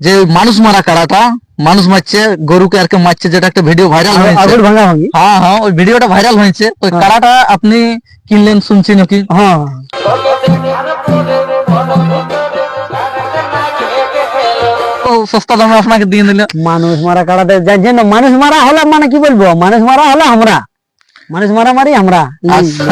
যে মানুষ মারা কাড়াটা মানুষ মারছে গরুকে আর কে মারছে যেটা একটা ভিডিও ভাইরাল হয়েছে। হ্যাঁ হ্যাঁ ওই ভিডিওটা ভাইরাল হয়েছে। ওই হ্যাঁ। কাড়াটা আপনি কিনলেন শুনছি নাকি? হ্যাঁ। সস্তা দামে আপনাকে দিয়ে দিল। মানুষ মারা কাটাতে যার জন্য মানুষ মারা হলে মানে কি বলব? মানুষ মারা হলে আমরা। মানুষ মারা মারি আমরা। আচ্ছা।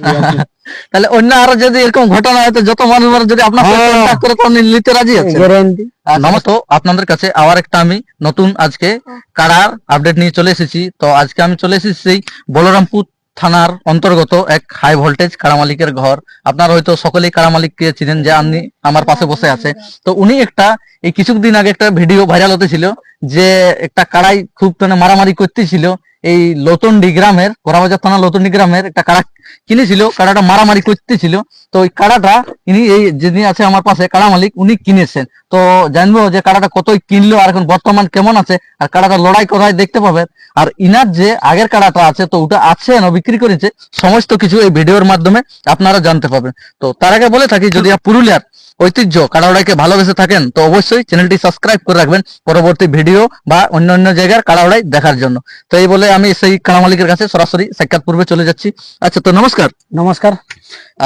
তাহলে অন্য আরও যদি এরকম ঘটনা হয় তো যত মানুষ যদি আপনার হ্যাঁ। করে তো নিতে রাজি আছে। গ্যারেন্টি নমস্ত আপনাদের কাছে আবার একটা আমি নতুন আজকে কারার আপডেট নিয়ে চলে এসেছি। তো আজকে আমি চলে এসেছি সেই বলরামপুর থানার অন্তর্গত এক হাই ভোল্টেজ কারা মালিকের ঘর। আপনারা হয়তো সকলেই কারা মালিককে চিনেন যে আপনি আমার পাশে বসে আছে। তো উনি একটা এই কিছুদিন আগে একটা ভিডিও ভাইরাল হতেছিল যে একটা কাড়াই খুব মানে মারামারি করতেছিল। এই লতন্ডি গ্রামের কোরাবাজার থানা লতন্ডি গ্রামের একটা কাড়া কিনেছিল কাড়াটা মারামারি করতেছিল। তো ওই কাড়াটা ইনি, এই যিনি আছে আমার পাশে কাড়া মালিক, উনি কিনেছেন। তো জানব যে কাড়াটা কতই কিনলো আর এখন বর্তমান কেমন আছে, আর কাড়াটা লড়াই কোথায় দেখতে পাবেন। আর ইনার যে আগের কাড়াটা আছে, তো ওটা আছে না বিক্রি করেছে, সমস্ত কিছু এই ভিডিওর মাধ্যমে আপনারা জানতে পাবেন। তো তার আগে বলে থাকি, যদি পুরুলিয়ার ঐতিহ্য কাড়াওড়াইকে ভালোবেসে থাকেন, তো অবশ্যই চ্যানেলটি সাবস্ক্রাইব করে রাখবেন পরবর্তী ভিডিও বা অন্য অন্য জায়গার কাড়াওড়াই দেখার জন্য। তো এই বলে আমি সেই কাড়া মালিকের কাছে সরাসরি সাক্ষাৎ পূর্বে চলে যাচ্ছি। আচ্ছা তো নমস্কার। নমস্কার।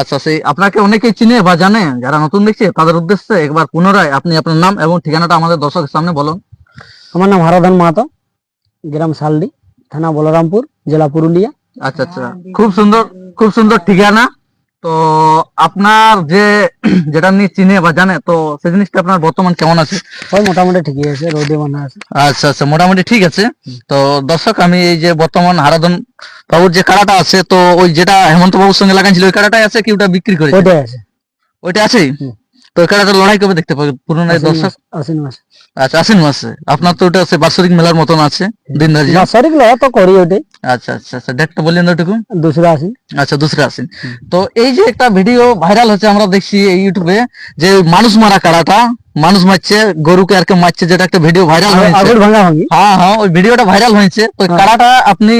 আচ্ছা সেই আপনাকে অনেকেই চিনে বা জানে যারা নতুন দেখছে তাদের উদ্দেশ্যে একবার পুনরায় আপনি আপনার নাম এবং ঠিকানাটা আমাদের দর্শকের সামনে বলুন। আমার নাম হারাধন মাহাতো গ্রাম শালডি থানা বলরামপুর জেলা পুরুলিয়া। আচ্ছা আচ্ছা। খুব সুন্দর খুব সুন্দর ঠিকানা। তো আপনার যে যেটা নিয়ে চিনে বা জানে তো সেই জিনিসটা আপনার বর্তমান কেমন আছে? ওই মোটামুটি ঠিকই আছে রোদে বানা আছে। আচ্ছা আচ্ছা মোটামুটি ঠিক আছে। তো দর্শক আমি এই যে বর্তমান হারাধন বাবুর যে কাড়াটা আছে তো ওই যেটা হেমন্ত বাবুর সঙ্গে লাগাইছিল ওই কাড়াটাই আছে কি ওটা বিক্রি করে? ওইটাই আছে। ওইটা আছে? তো ওই কাড়াটা লড়াই কবে দেখতে পাবে পুরনো দর্শক? আশ্বিন মাস। আচ্ছা আশ্বিন মাসে। আপনার তো ওটা আছে বাৎসরিক মেলার মতন আছে দিন বাৎসরিক লয় তো করি ওইটাই আচ্ছা আচ্ছা আচ্ছা ডেটটা বললেন ওটুকু দুসরা আচ্ছা দুসরা তো এই যে একটা ভিডিও ভাইরাল হচ্ছে আমরা দেখছি ইউটিউবে যে মানুষ মারা কাড়াটা মানুষ মারছে গরুকে আর কে মারছে যেটা একটা ভিডিও ভাইরাল হয়েছে। হ্যাঁ হ্যাঁ ওই ভিডিওটা ভাইরাল হয়েছে। তো হ্যাঁ। কাড়াটা আপনি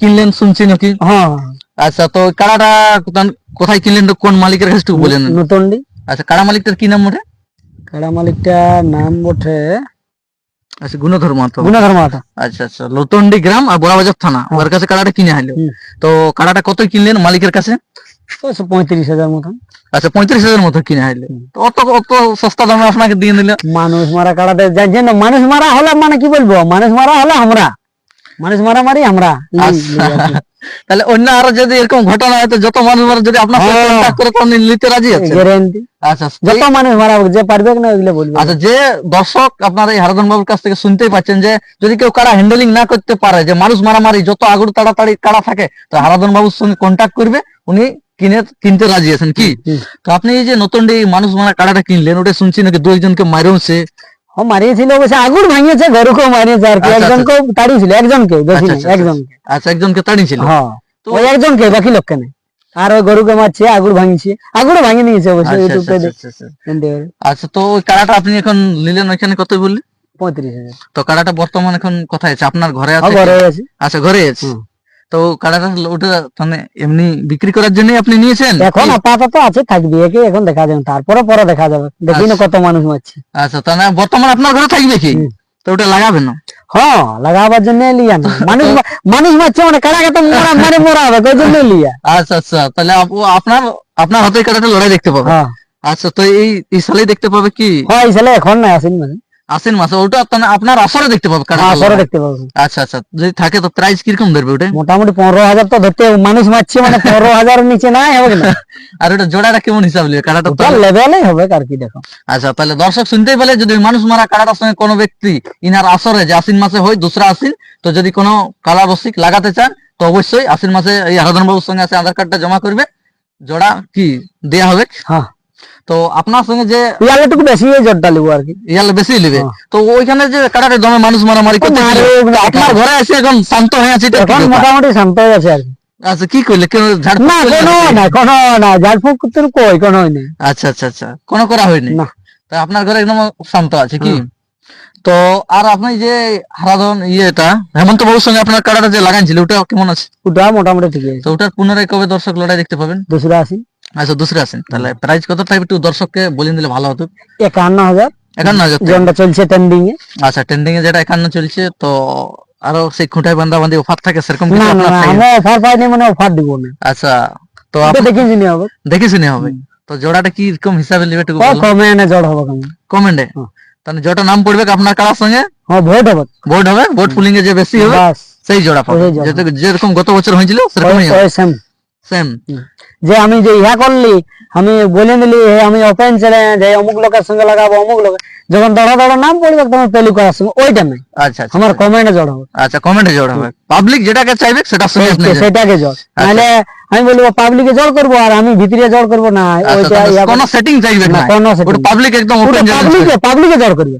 কিনলেন শুনছি নাকি? হ্যাঁ। আচ্ছা তো কাড়াটা কোথায় কিনলেন তো কোন মালিকের কাছে বলেন আচ্ছা কাড়া মালিকটার কি নাম ওঠে কাড়া মালিকটা নাম বটে আচ্ছা গুণধর মাহাতো গুণাধর মাহাতো আচ্ছা আচ্ছা লতন্ডি গ্রাম আর বড়াবাজার থানা। হ্যাঁ। ওর কাছে কাড়াটা কিনে আইলো। তো কাড়াটা কত কিনলেন মালিকের কাছে? পঁয়ত্রিশ হাজার মতন। আচ্ছা পঁয়ত্রিশ হাজার মতো কিনে আইলে। অত অত সস্তা দামে আপনাকে দিয়ে দিল। মানুষ মারা কাটাতে যার মানুষ মারা হলে মানে কি বলব? মানুষ মারা হলে আমরা। মানুষ মারা মারি আমরা। আচ্ছা। তাহলে অন্য আরও যদি এরকম ঘটনা হয় যত মানুষ মারা যদি আপনার হ্যাঁ। করে নিতে রাজি আছে গ্যারেন্টি আচ্ছা যত মানুষ মারা হোক, যে পারবে না ওইগুলো বলবে। আচ্ছা যে দর্শক আপনার এই হারাধন বাবুর কাছ থেকে শুনতেই পাচ্ছেন যে যদি কেউ কারা হ্যান্ডেলিং না করতে পারে যে মানুষ মারামারি যত আগুর তাড়াতাড়ি কাড়া থাকে তো হারাধন বাবুর সঙ্গে কন্ট্যাক্ট করবে উনি কিনে কিনতে রাজি আছেন কি? তো আপনি এই যে নতুন মানুষ মারা কাড়াটা কিনলেন ওটা শুনছি নাকি দু একজনকে মারেওছে? ও মারিয়েছিল অবশ্য আগুন ভাঙিয়েছে ঘরকেও মারিয়েছে আর কি আচ্ছা, একজনকে তাড়িয়েছিল একজনকে বেশি আচ্ছা, আচ্ছা, একজনকে আচ্ছা একজনকে তাড়িয়েছিল। হ্যাঁ। ওই একজনকে বাকি লোককে নেই আর ওই গরুকে মারছে আগুন ভাঙিয়েছে আগুন ভাঙিয়ে নিয়েছে আচ্ছা, ইউটিউবে আচ্ছা, আচ্ছা, আচ্ছা। আচ্ছা। তো ওই কাড়াটা আপনি এখন নিলেন ওইখানে কত বললি? পঁয়ত্রিশ হাজার। তো কাড়াটা বর্তমান এখন কোথায় আছে? আপনার ঘরে আছে ঘরে আছে। আচ্ছা ঘরে আছে? তো কাড়াটা ওটা মানে এমনি বিক্রি করার জন্য আপনি নিয়েছেন? এখন আপাতত আছে থাকবে। একে এখন দেখা যাবে। তারপরে পরে দেখা যাবে। দেখি না কত মানুষ মারছে। আচ্ছা তাহলে বর্তমান আপনার ঘরে থাকবে কি। তো ওটা লাগাবে না? হ লাগাবার জন্য লিয়া না। মানুষ মানুষ মারছে মানে কারা কাটা মরা মারে মরা হবে ওই জন্য লিয়া? আচ্ছা আচ্ছা তাহলে আপ- আপনার আপনার হাতে কাটাটা লড়াই দেখতে পাবে। হ্যাঁ। আচ্ছা তো এই এই সালেই দেখতে পাবে কি? হয় এই সালে এখন না আসেন মানে। আশ্বিন মাসে ওটা আপনার আসরে দেখতে পাবে কাড়াটা হ্যাঁ। দেখতে পাবো। আচ্ছা আচ্ছা যদি থাকে তো প্রাইস কীরকম ধরবে ওটা? মোটামুটি পনেরো হাজার তো ধরতে মানুষ মারছে মানে পনেরো হাজার নিচে নাই হবে না আর ওটা জোড়াটা কেমন হিসাব লিবে কাড়াটা তো লেভেলেই হবে আর কি দেখো। আচ্ছা তাহলে দর্শক শুনতেই পেলে যদি মানুষ মারা কাড়াটার সঙ্গে কোনো ব্যক্তি ইনার আসরে যে আশ্বিন মাসে হয় দুসরা আশ্বিন তো যদি কোনো কালা রসিক লাগাতে চান তো অবশ্যই আশ্বিন মাসে এই হারাধন বাবুর সঙ্গে আছে আধার কার্ডটা জমা করবে। জোড়া কি দেয়া হবে? হ্যাঁ। তো আপনার সঙ্গে যে ইয়ালে একটু বেশি জোরটা লিবো আর কি। ইয়ালে বেশি নেবে হ্যাঁ। তো ওইখানে যে কাড়াটা জমে মানুষ মারামারি করতে আপনার ঘরে এসে এখন শান্ত হয়ে আছে এখন মোটামুটি শান্ত হয়ে আছে আর কি। আচ্ছা কি করলে কেন ঝাড়ফুঁক না কোনো? না কোনো না ঝাড়ফুঁক তোর কই কোনো নেই। আচ্ছা আচ্ছা আচ্ছা কোনো করা হয়নি? না। তো আপনার ঘরে একদম শান্ত আছে কি? তো আর আপনি যে হারাধন ইয়েটা হেমন্ত বাবুর সঙ্গে আপনার কাড়াটা যে লাগাইছিল ওটা কেমন আছে? ওটা মোটামুটি ঠিক আছে। তো ওটার পুনরায় কবে দর্শক লড়াই দেখতে পাবেন? দুশো আশি আচ্ছা দুসরে আছেন। তাহলে প্রাইস কত থাকবে একটু দর্শককে বলে দিলে ভালো হতো? একান্ন হাজার একান্ন হাজার যেটা চলছে ট্রেন্ডিং এ। আচ্ছা ট্রেন্ডিং এ যেটা একান্ন চলছে তো আরও সেই খুঁটায় বান্ধা বান্ধি অফার থাকে সেরকম কিছু না না? আমরা অফার পাইনি মানে অফার দিব না। আচ্ছা তো আপনি দেখে চিনি হবে। দেখে শুনে হবে। তো জোড়াটা কি রকম হিসাবে নেবে একটু ও কমে এনে হবে কমে কমেন্টে। তাহলে জোড়া নাম পড়বে আপনার কারার সঙ্গে? হ্যাঁ ভোট হবে। ভোট হবে ভোট পুলিং এ যে বেশি হবে সেই জোড়া পাবে। জোড়া। যেরকম গত বছর হয়েছিল সেরকমই same। সেম যে আমি যে ইহা করলি আমি বলে দিলি আমি ওপেন ছেড়ে যে অমুক লোকের সঙ্গে লাগাবো অমুক লোক যখন দড়া দড়া নাম পড়বে তোমার পেলু করার সঙ্গে ওইটা নাই আচ্ছা আচ্ছা। আমার কমেন্টে জড় হবে। আচ্ছা কমেন্টে জোড়া হবে। পাবলিক যেটাকে চাইবে সেটা আপনি সেটাকে জড়। আচ্ছা। নাহলে আমি বলব পাবলিকে জড় করব আর আমি ভিতরে জড় করব না। আচ্ছা ওইটা কোনো সেটিং চাইবে না, কোনো ওটা পাবলিক একদম ওপেন পাবলিকে পাবলিকে জড় করবে।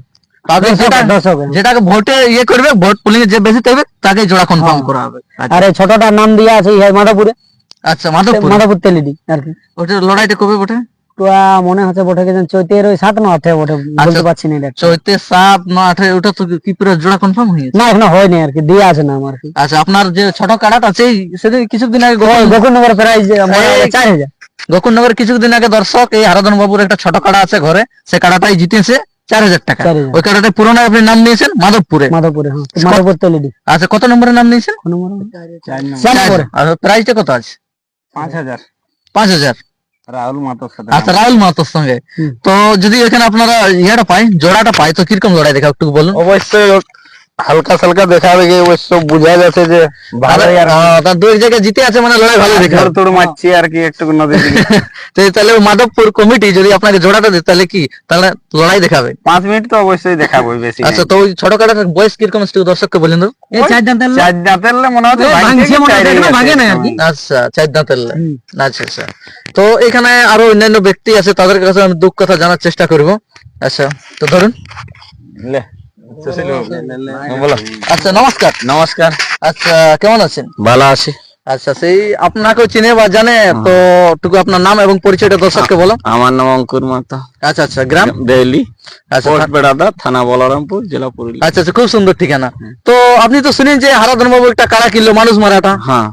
যেটাকে ভোটে ইয়ে করবে ভোট পুলিং যে বেশি থাকবে তাকে জোড়া কনফার্ম হ্যাঁ। করা হবে। আচ্ছা। আর এই ছোটটার নাম দিয়া আছে মাধবপুরে। আচ্ছা মাধবপুর? মাধবপুর তেলিডি আর কি। ওটা লড়াইটা কবে বটে? মনে হচ্ছে বটে গেছেন চৈতের ওই সাত না আটে বটে আচ্ছা। বলতে পারছি না এটা চৈতে সাত নয় আঠারো ওটা তো কি পুরো জোড়া কনফার্ম হয়ে গেছে? না এখনও হয়নি আর কি দিয়ে আছে না আমার আচ্ছা আপনার যে ছোট কাড়াটা আছে সেদিন কিছুদিন আগে গোকুল- গোকুলনগর প্রাইজ এই- চার হাজার। গোকুলনগর কিছুদিন আগে দর্শক এই হারাধন বাবুর একটা ছোট কাড়া আছে ঘরে সে কাড়াটাই জিতেছে চার হাজার টাকা। ওই কাড়াটাই পুরোনো আপনি নাম নিয়েছেন? মাধবপুরে। মাধবপুরে হ্যাঁ মাধবপুর তেলিডি। আচ্ছা কত নম্বরের নাম নিয়েছেন? কোন নম্বর? চার নম্বরে। আর প্রাইসটা কত আছে? পাঁচ হাজার। পাঁচ হাজার? রাহুল মাতোর সাথে। আচ্ছা রাহুল মাহাতোর সঙ্গে। তো যদি এখানে আপনারা ইয়েটা পাই জোড়াটা পাই তো কীরকম লড়াই দেখা একটু বলুন। অবশ্যই হালকা সালকা দেখাবে যে অবশ্য বোঝা যাচ্ছে যে ভালোই আর তার দুই জায়গায় জিতে আছে মানে লড়াই ভালো দেখা। তোড় মারছি আর কি একটু নদী। তো তাহলে মাধবপুর কমিটি যদি আপনাকে জোড়াটা দেয় তাহলে কি? তাহলে লড়াই দেখাবে। পাঁচ মিনিট তো অবশ্যই দেখাবো বেশি আচ্ছা তো ওই ছোট কাটার বয়স কীরকম একটু দর্শককে বলেন তো? চার দাঁতের চার দাঁতের মনে হচ্ছে মনে। ভাঙে আচ্ছা চার দাঁতের আচ্ছা আচ্ছা। তো এখানে আরও অন্যান্য ব্যক্তি আছে তাদের কাছে আমি দুঃখ কথা জানার চেষ্টা করব। আচ্ছা তো ধরুন। লে, বলো আচ্ছা নমস্কার। নমস্কার। আচ্ছা কেমন আছেন? ভালো আছি। আচ্ছা সেই আপনাকেও চিনে বা জানে তো টুকু আপনার নাম এবং পরিচয়টা দর্শককে বলো। আমার নাম অঙ্কুর মাতা। আচ্ছা আচ্ছা গ্রাম? দেহলি আচ্ছা বেড়াদা থানা বলরামপুর জেলা পুরুলিয়া। আচ্ছা আচ্ছা খুব সুন্দর ঠিকানা। তো আপনি তো শুনেন যে হারাধন বাবু একটা কারা কিনলো মানুষ মারাটা? হ্যাঁ।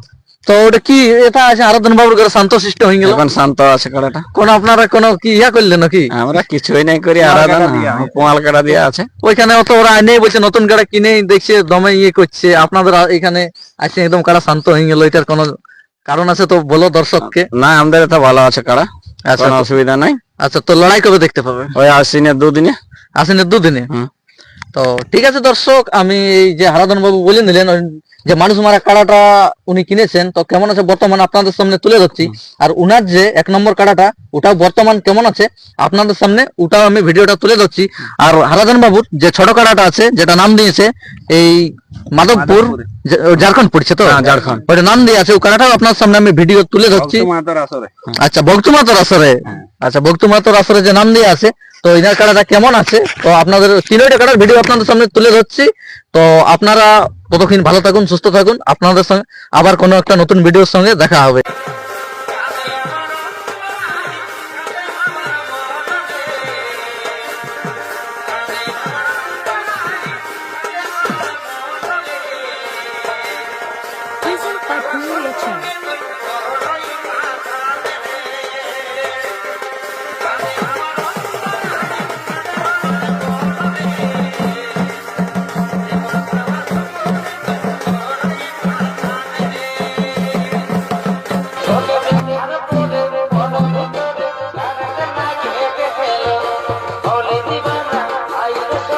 তো ওটা কি এটা আছে হারাধন বাবুর ঘরে শান্ত সৃষ্টি হয়ে গেল? এখন শান্ত আছে কাড়াটা কোন আপনারা কোন কি ইয়া করলেন নাকি? আমরা কিছুই নাই করি আরাধনা। পোয়াল কাটা দিয়ে আছে। ওইখানে অত ওরা নেই বলছে নতুন গাড়া কিনে দেখছে দমে ইয়ে করছে। আপনাদের এখানে আছে একদম কারা শান্ত হয়ে গেল এটার কোনো কারণ আছে তো বলো দর্শককে। না আমাদের এটা ভালো আছে কাড়া আচ্ছা। কোনো তো- অসুবিধা নাই। আচ্ছা তো লড়াই কবে দেখতে পাবে? ওই আশ্বিনের দুদিনে। আসেন দুদিনে? তো ঠিক আছে দর্শক আমি এই যে হারাধন বাবু বলে নিলেন যে মানুষ মারা কাড়াটা উনি কিনেছেন তো কেমন আছে বর্তমান আপনাদের সামনে তুলে ধরছি। আর উনার যে এক নম্বর কাড়াটা ওটাও বর্তমান কেমন আছে আপনাদের সামনে ওটাও আমি ভিডিওটা তুলে ধরছি। আর হারাধন বাবুর যে ছোট কাড়াটা আছে যেটা নাম দিয়েছে এই মাধবপুর ঝাড়খণ্ড পড়ছে তো? হ্যাঁ, ঝাড়খণ্ড। ওটা নাম দিয়ে আছে ও কাড়াটাও আপনার সামনে আমি ভিডিও তুলে ধরছি। আচ্ছা ভক্তমাতর আসরে। আচ্ছা ভক্তমাতর আসরে যে নাম দিয়ে আছে তো ইনার কাড়াটা কেমন আছে? তো আপনাদের তিনটা কাড়ার ভিডিও আপনাদের সামনে তুলে ধরছি। তো আপনারা ততক্ষণ ভালো থাকুন, সুস্থ থাকুন। আপনাদের সঙ্গে আবার কোনো একটা নতুন ভিডিওর সঙ্গে দেখা হবে। I'm not ay,